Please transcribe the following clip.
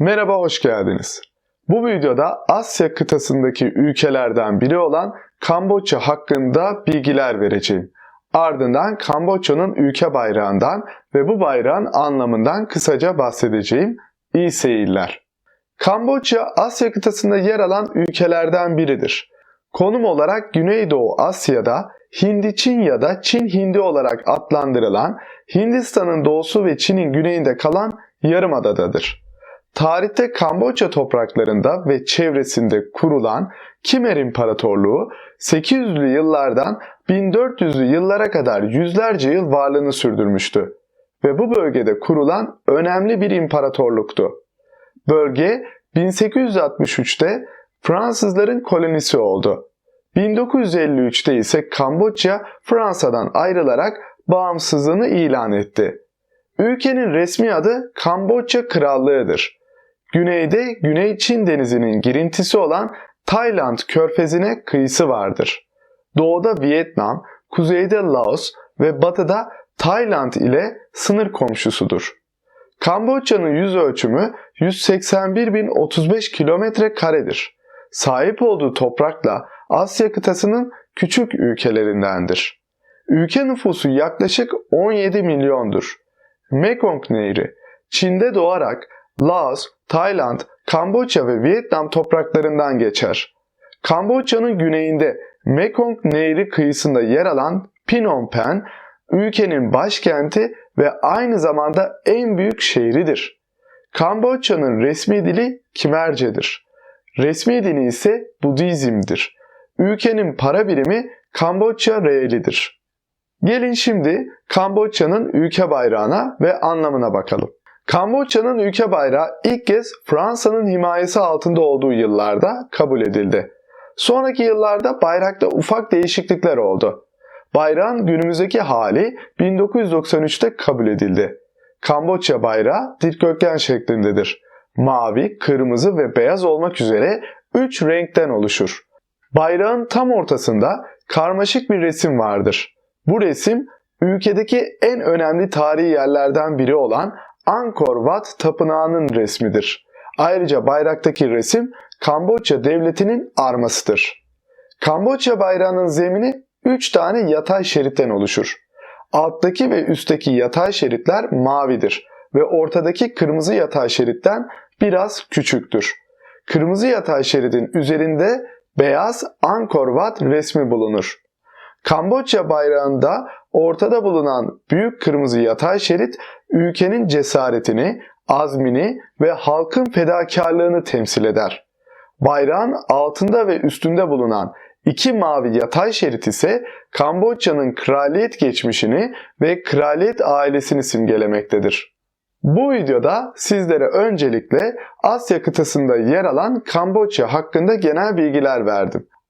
Merhaba, hoş geldiniz. Bu videoda Asya kıtasındaki ülkelerden biri olan Kamboçya hakkında bilgiler vereceğim. Ardından Kamboçya'nın ülke bayrağından ve bu bayrağın anlamından kısaca bahsedeceğim. İyi seyirler. Kamboçya Asya kıtasında yer alan ülkelerden biridir. Konum olarak Güneydoğu Asya'da Hindi-Çin ya da Çin-Hindi olarak adlandırılan Hindistan'ın doğusu ve Çin'in güneyinde kalan yarımadadadır. Tarihte Kamboçya topraklarında ve çevresinde kurulan Kimer İmparatorluğu 800'lü yıllardan 1400'lü yıllara kadar yüzlerce yıl varlığını sürdürmüştü ve bu bölgede kurulan önemli bir imparatorluktu. Bölge 1863'te Fransızların kolonisi oldu. 1953'te ise Kamboçya Fransa'dan ayrılarak bağımsızlığını ilan etti. Ülkenin resmi adı Kamboçya Krallığı'dır. Güneyde Güney Çin Denizi'nin girintisi olan Tayland körfezine kıyısı vardır. Doğuda Vietnam, kuzeyde Laos ve batıda Tayland ile sınır komşusudur. Kamboçya'nın yüz ölçümü 181.035 kilometre karedir. Sahip olduğu toprakla Asya kıtasının küçük ülkelerindendir. Ülke nüfusu yaklaşık 17 milyondur. Mekong Nehri Çin'de doğarak Laos, Tayland, Kamboçya ve Vietnam topraklarından geçer. Kamboçya'nın güneyinde Mekong Nehri kıyısında yer alan Phnom Penh, ülkenin başkenti ve aynı zamanda en büyük şehridir. Kamboçya'nın resmi dili Kimerce'dir. Resmi dini ise Budizm'dir. Ülkenin para birimi Kamboçya realidir. Gelin şimdi Kamboçya'nın ülke bayrağına ve anlamına bakalım. Kamboçya'nın ülke bayrağı ilk kez Fransa'nın himayesi altında olduğu yıllarda kabul edildi. Sonraki yıllarda bayrakta ufak değişiklikler oldu. Bayrağın günümüzdeki hali 1993'te kabul edildi. Kamboçya bayrağı dikdörtgen şeklindedir. Mavi, kırmızı ve beyaz olmak üzere 3 renkten oluşur. Bayrağın tam ortasında karmaşık bir resim vardır. Bu resim ülkedeki en önemli tarihi yerlerden biri olan Angkor Wat Tapınağı'nın resmidir. Ayrıca bayraktaki resim Kamboçya devletinin armasıdır. Kamboçya bayrağının zemini 3 tane yatay şeritten oluşur. Alttaki ve üstteki yatay şeritler mavidir ve ortadaki kırmızı yatay şeritten biraz küçüktür. Kırmızı yatay şeridin üzerinde beyaz Angkor Wat resmi bulunur. Kamboçya bayrağında ortada bulunan büyük kırmızı yatay şerit ülkenin cesaretini, azmini ve halkın fedakarlığını temsil eder. Bayrağın altında ve üstünde bulunan iki mavi yatay şerit ise Kamboçya'nın kraliyet geçmişini ve kraliyet ailesini simgelemektedir. Bu videoda sizlere öncelikle Asya kıtasında yer alan Kamboçya hakkında genel bilgiler verdim.